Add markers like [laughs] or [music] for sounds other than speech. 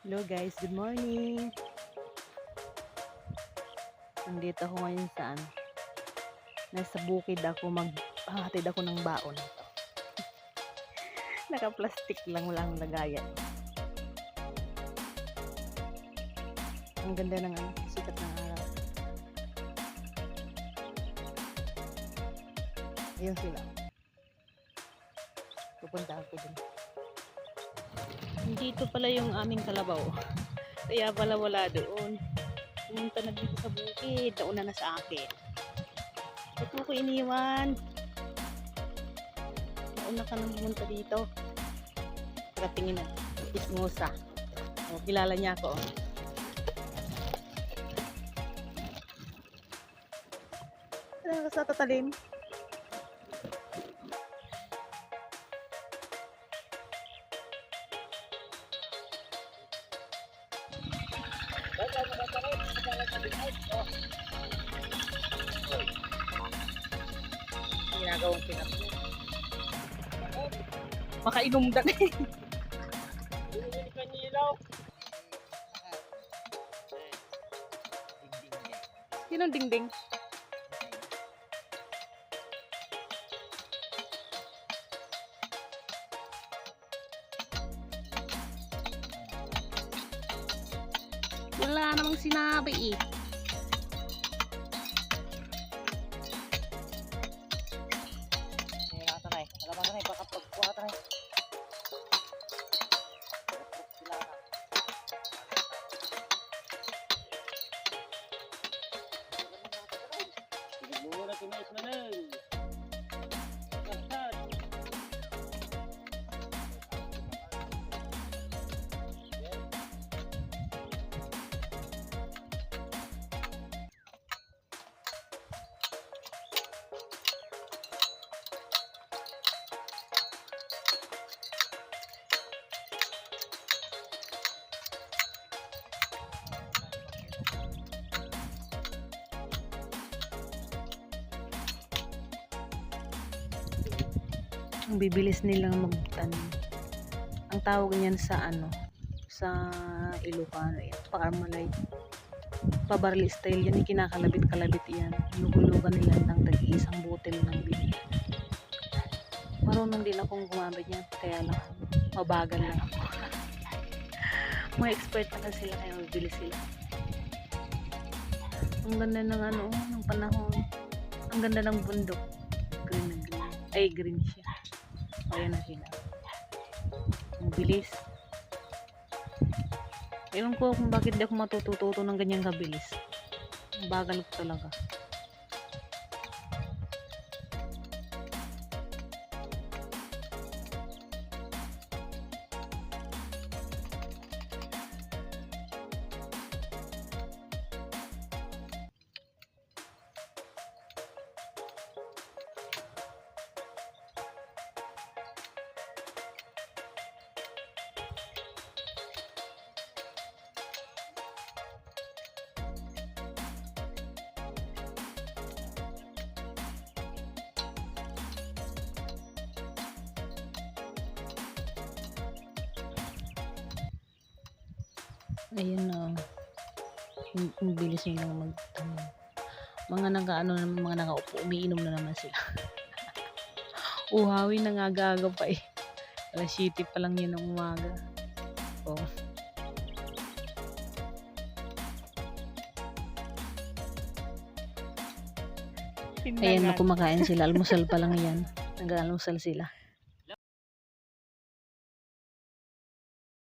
Hello guys, good morning. Nandito ako ngayon saan? Nasa bukid ako mag hahatid ako ng baon. [laughs] Naka-plastic lang lang lagayan. Ang ganda ng ano, sikat ng araw. Ayun sila. Pupunta ako dun. Dito pala yung aming kalabaw. [laughs] Kaya pala wala doon. Pumunta na dito sa bukid. Nauna na sa akin. Ito ko iniwan. Nauna ka nang pumunta dito. Pagkatingin na. Ismosa. O, kilala niya ako. oh. Ano sa tatalim? Ginagawang pinap Makainom na eh. Sinong dingding? Wala namang sinabi eh. Commissioner News. Ang bibilis nilang magtanim. Ang tawag niyan sa ano, sa Ilocano, yan, parmalay. Pabarli style, yan kinakalabit-kalabit yan. Lugulugan nila ng tag-isang butil ng bili. Marunong din akong gumamit yan, kaya lang mabagal lang ako. [laughs] Mga expert na sila, kaya mabilis sila. Ang ganda ng ano, ng panahon. Ang ganda ng bundok. Green na green. Ay, green siya. Ayan na sila. Ang bilis. Ewan ko kung bakit di ako matututo ng ganyang kabilis. Ang bagal ko talaga. Ayun na. Ang, ang bilis nilang magtanong. Mga nag-ano naman, mga nakaupo, umiinom na naman sila. [laughs] Uhawi na nga gaga pa eh. Alas 7 pa lang yun ng umaga. Oh. Ayan kumakain sila. [laughs] Almusal pa lang yan. Nag-almusal sila.